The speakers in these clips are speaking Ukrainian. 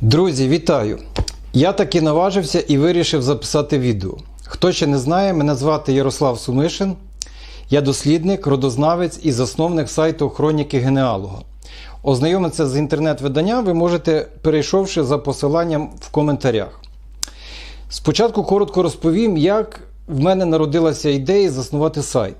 Друзі, вітаю! Я таки наважився і вирішив записати відео. Хто ще не знає, мене звати Ярослав Сумишин. Я дослідник, родознавець і засновник сайту Хроніки Генеалога. Ознайомитися з інтернет-виданням ви можете, перейшовши за посиланням в коментарях. Спочатку коротко розповім, як в мене народилася ідея заснувати сайт.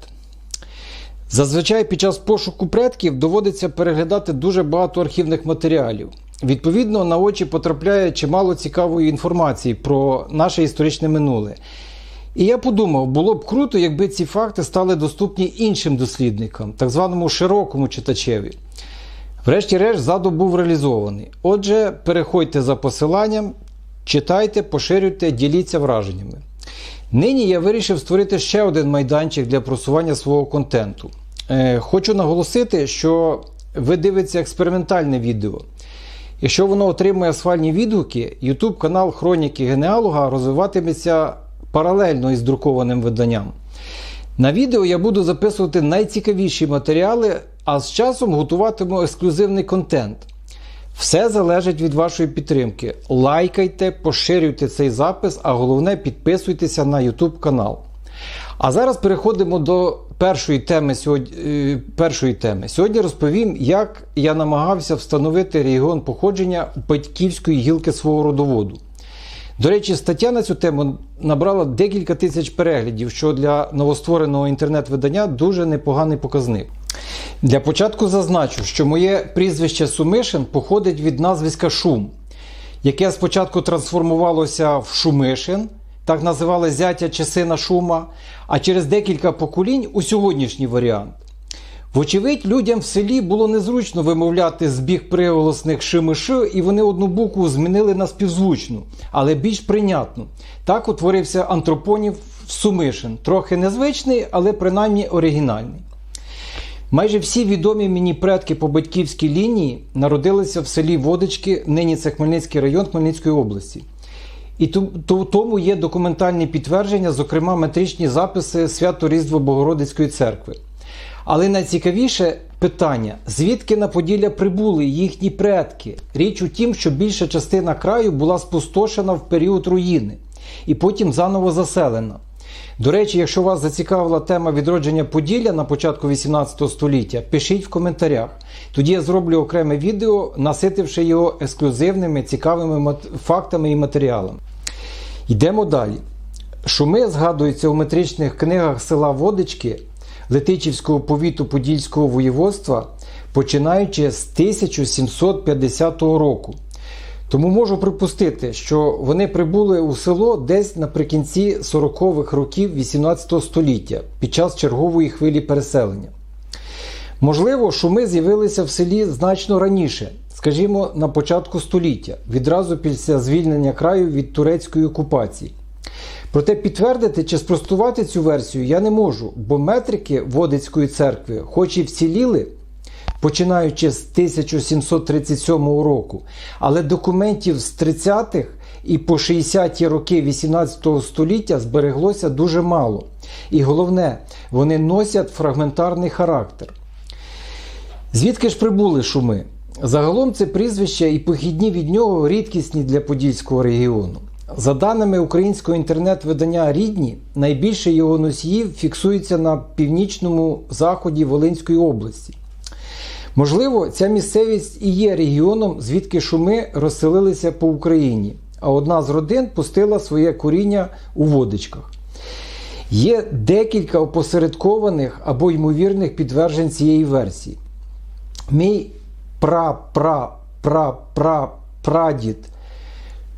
Зазвичай під час пошуку предків доводиться переглядати дуже багато архівних матеріалів. Відповідно, на очі потрапляє чимало цікавої інформації про наше історичне минуле. І я подумав, було б круто, якби ці факти стали доступні іншим дослідникам, так званому широкому читачеві. Врешті-решт, задум був реалізований. Отже, переходьте за посиланням, читайте, поширюйте, діліться враженнями. Нині я вирішив створити ще один майданчик для просування свого контенту. Е, хочу наголосити, що ви дивитеся експериментальне відео. Якщо воно отримує асфальні відгуки, YouTube канал Хроніки Генеалога розвиватиметься паралельно із друкованим виданням. На відео я буду записувати найцікавіші матеріали, а з часом готуватиму ексклюзивний контент. Все залежить від вашої підтримки. Лайкайте, поширюйте цей запис, а головне підписуйтеся на YouTube канал. А зараз переходимо до першої теми сьогодні. е, Першої теми. Сьогодні розповім, як я намагався встановити регіон походження батьківської гілки свого родоводу. До речі, стаття на цю тему набрала декілька тисяч переглядів, що для новоствореного інтернет-видання дуже непоганий показник. Для початку зазначу, що моє прізвище Сумишин походить від назвиська Шум, яке спочатку трансформувалося в Шумишин, так називали зятя чи сина Шума, а через декілька поколінь у сьогоднішній варіант. Вочевидь, людям в селі було незручно вимовляти збіг приголосних шимиши, і вони одну букву змінили на співзвучну, але більш прийнятну. Так утворився антропонів Сумишин, трохи незвичний, але принаймні оригінальний. Майже всі відомі мені предки по батьківській лінії народилися в селі Водички, нині це Хмельницький район Хмельницької області. І тому є документальні підтвердження, зокрема метричні записи свято Різдво Богородицької церкви. Але найцікавіше питання: звідки на Поділля прибули їхні предки? Річ у тім, що більша частина краю була спустошена в період руїни і потім заново заселена. До речі, якщо вас зацікавила тема відродження Поділля на початку 18 століття, пишіть в коментарях. Тоді я зроблю окреме відео, наситивши його ексклюзивними цікавими фактами і матеріалами. Йдемо далі. Шуми згадуються у метричних книгах села Водички Летичівського повіту Подільського воєводства, починаючи з 1750 року. Тому можу припустити, що вони прибули у село десь наприкінці 40-х років 18 століття під час чергової хвилі переселення. Можливо, шуми з'явилися в селі значно раніше, скажімо, на початку століття, відразу після звільнення краю від турецької окупації. Проте підтвердити чи спростувати цю версію я не можу, бо метрики Водицької церкви, хоч і вціліли, починаючи з 1737 року, але документів з 30-х і по 60-ті роки 18 століття збереглося дуже мало. І головне, вони носять фрагментарний характер. Звідки ж прибули шуми? Загалом це прізвище і похідні від нього рідкісні для Подільського регіону. За даними українського інтернет-видання Рідні, найбільше його носіїв фіксується на північному заході Волинської області. Можливо, ця місцевість і є регіоном, звідки шуми розселилися по Україні, а одна з родин пустила своє коріння у водичках. Є декілька опосередкованих або ймовірних підтверджень цієї версії. Мій пра-пра-пра-пра-прадід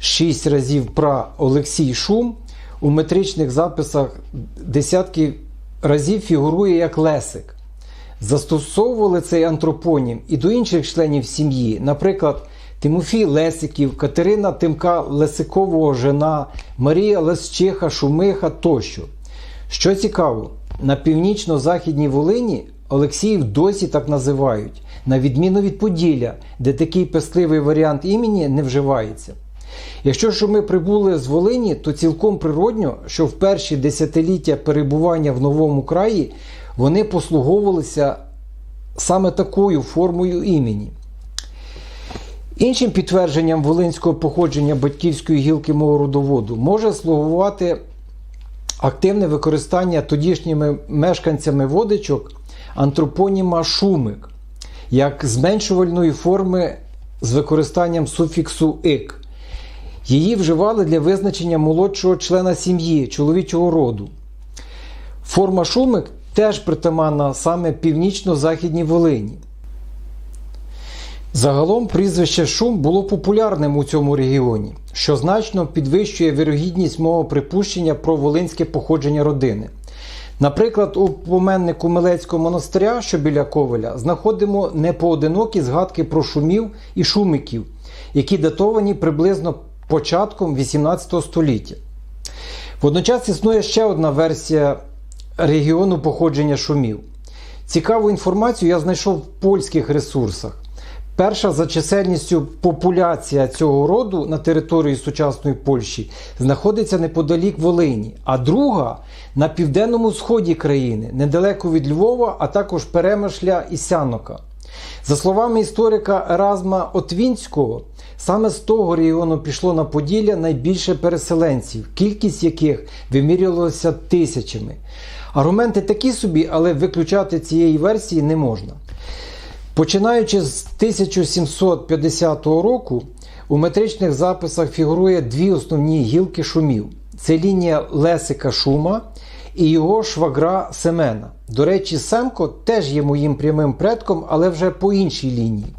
шість разів пра Олексій Шум у метричних записах десятки разів фігурує як Лесик. Застосовували цей антропонім і до інших членів сім'ї, наприклад, Тимофій Лесиків, Катерина Тимка Лесикового жена, Марія Лесчиха, Шумиха тощо. Що цікаво, на північно-західній Волині Олексіїв досі так називають, на відміну від Поділля, де такий пестливий варіант імені не вживається. Якщо ж ми прибули з Волині, то цілком природньо, що в перші десятиліття перебування в новому краї вони послуговувалися саме такою формою імені. Іншим підтвердженням волинського походження батьківської гілки мого родоводу може слугувати активне використання тодішніми мешканцями водичок антропоніма шумик як зменшувальної форми з використанням суфіксу ик. Її вживали для визначення молодшого члена сім'ї чоловічого роду. Форма шумик теж притаманна саме північно-західній Волині. Загалом прізвище Шум було популярним у цьому регіоні, що значно підвищує вірогідність мого припущення про волинське походження родини. Наприклад, у поменнику Милецького монастиря, що біля Ковеля, знаходимо непоодинокі згадки про шумів і шумиків, які датовані приблизно початком 18 століття. Водночас існує ще одна версія регіону походження шумів. Цікаву інформацію я знайшов в польських ресурсах. Перша за чисельністю популяція цього роду на території сучасної Польщі знаходиться неподалік Волині, а друга на південному сході країни, недалеко від Львова, а також Перемишля і Сянока. За словами історика Еразма Отвінського, саме з того регіону пішло на Поділля найбільше переселенців, кількість яких вимірювалася тисячами. Аргументи такі собі, але виключати цієї версії не можна. Починаючи з 1750 року, у метричних записах фігурує дві основні гілки шумів: це лінія Лесика Шума і його швагра Семена. До речі, Семко теж є моїм прямим предком, але вже по іншій лінії.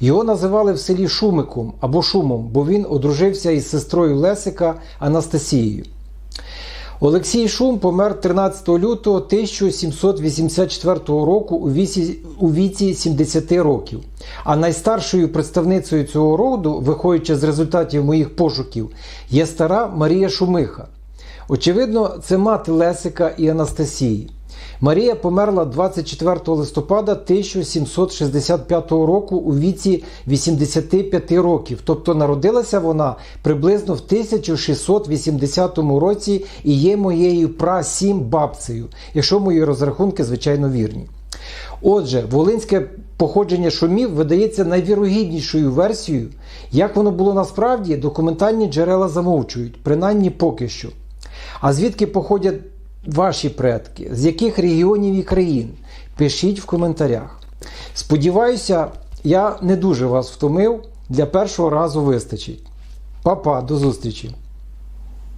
Його називали в селі Шумиком або Шумом, бо він одружився із сестрою Лесика Анастасією. Олексій Шум помер 13 лютого 1784 року у віці, у віці 70 років. А найстаршою представницею цього роду, виходячи з результатів моїх пошуків, є стара Марія Шумиха. Очевидно, це мати Лесика і Анастасії. Марія померла 24 листопада 1765 року у віці 85 років, тобто народилася вона приблизно в 1680 році і є моєю прасім бабцею, якщо мої розрахунки, звичайно, вірні. Отже, волинське походження шумів видається найвірогіднішою версією. Як воно було насправді, документальні джерела замовчують, принаймні поки що. А звідки походять ваші предки, з яких регіонів і країн? Пишіть в коментарях. Сподіваюся, я не дуже вас втомив. Для першого разу вистачить. Па-па, до зустрічі!